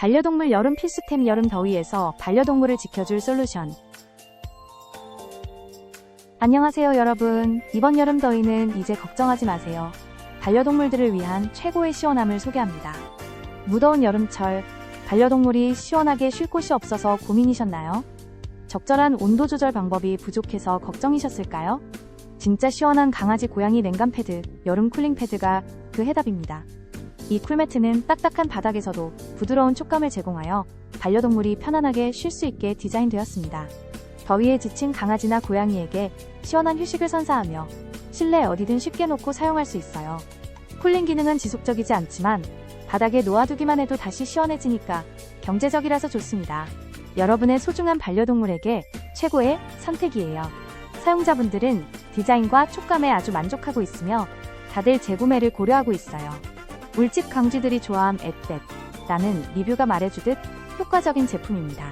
반려동물 여름 필수템 여름 더위에서 반려동물을 지켜줄 솔루션. 안녕하세요 여러분. 이번 여름 더위는 이제 걱정하지 마세요. 반려동물들을 위한 최고의 시원함을 소개합니다. 무더운 여름철, 반려동물이 시원하게 쉴 곳이 없어서 고민이셨나요? 적절한 온도 조절 방법이 부족해서 걱정이셨을까요? 진짜 시원한 강아지 고양이 냉감 패드, 여름 쿨링 패드가 그 해답입니다. 이 쿨매트는 딱딱한 바닥에서도 부드러운 촉감을 제공하여 반려동물이 편안하게 쉴 수 있게 디자인되었습니다. 더위에 지친 강아지나 고양이에게 시원한 휴식을 선사하며 실내 어디든 쉽게 놓고 사용할 수 있어요. 쿨링 기능은 지속적이지 않지만 바닥에 놓아두기만 해도 다시 시원해지니까 경제적이라서 좋습니다. 여러분의 소중한 반려동물에게 최고의 선택이에요. 사용자분들은 디자인과 촉감에 아주 만족하고 있으며 다들 재구매를 고려하고 있어요. 물집 강쥐들이 좋아함 앳댓 라는 리뷰가 말해주듯 효과적인 제품입니다.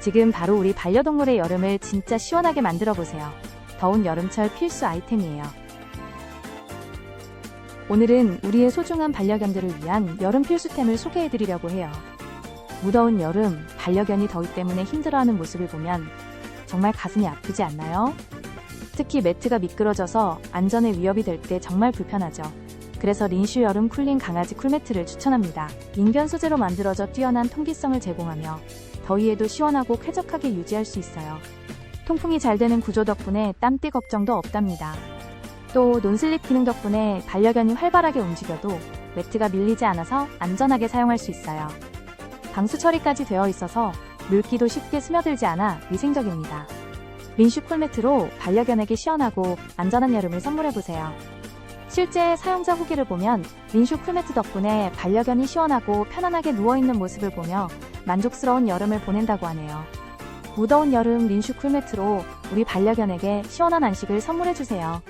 지금 바로 우리 반려동물의 여름을 진짜 시원하게 만들어 보세요. 더운 여름철 필수 아이템이에요. 오늘은 우리의 소중한 반려견들을 위한 여름 필수템을 소개해 드리려고 해요. 무더운 여름, 반려견이 더위 때문에 힘들어하는 모습을 보면 정말 가슴이 아프지 않나요? 특히 매트가 미끄러져서 안전에 위협이 될 때 정말 불편하죠. 그래서 린슈 여름 쿨링 강아지 쿨매트를 추천합니다. 인변 소재로 만들어져 뛰어난 통기성을 제공하며 더위에도 시원하고 쾌적하게 유지할 수 있어요. 통풍이 잘 되는 구조 덕분에 땀띠 걱정도 없답니다. 또 논슬립 기능 덕분에 반려견이 활발하게 움직여도 매트가 밀리지 않아서 안전하게 사용할 수 있어요. 방수 처리까지 되어 있어서 물기도 쉽게 스며들지 않아 위생적입니다. 린슈 쿨매트로 반려견에게 시원하고 안전한 여름을 선물해보세요. 실제 사용자 후기를 보면 린슈 쿨매트 덕분에 반려견이 시원하고 편안하게 누워있는 모습을 보며 만족스러운 여름을 보낸다고 하네요. 무더운 여름 린슈 쿨매트로 우리 반려견에게 시원한 안식을 선물해주세요.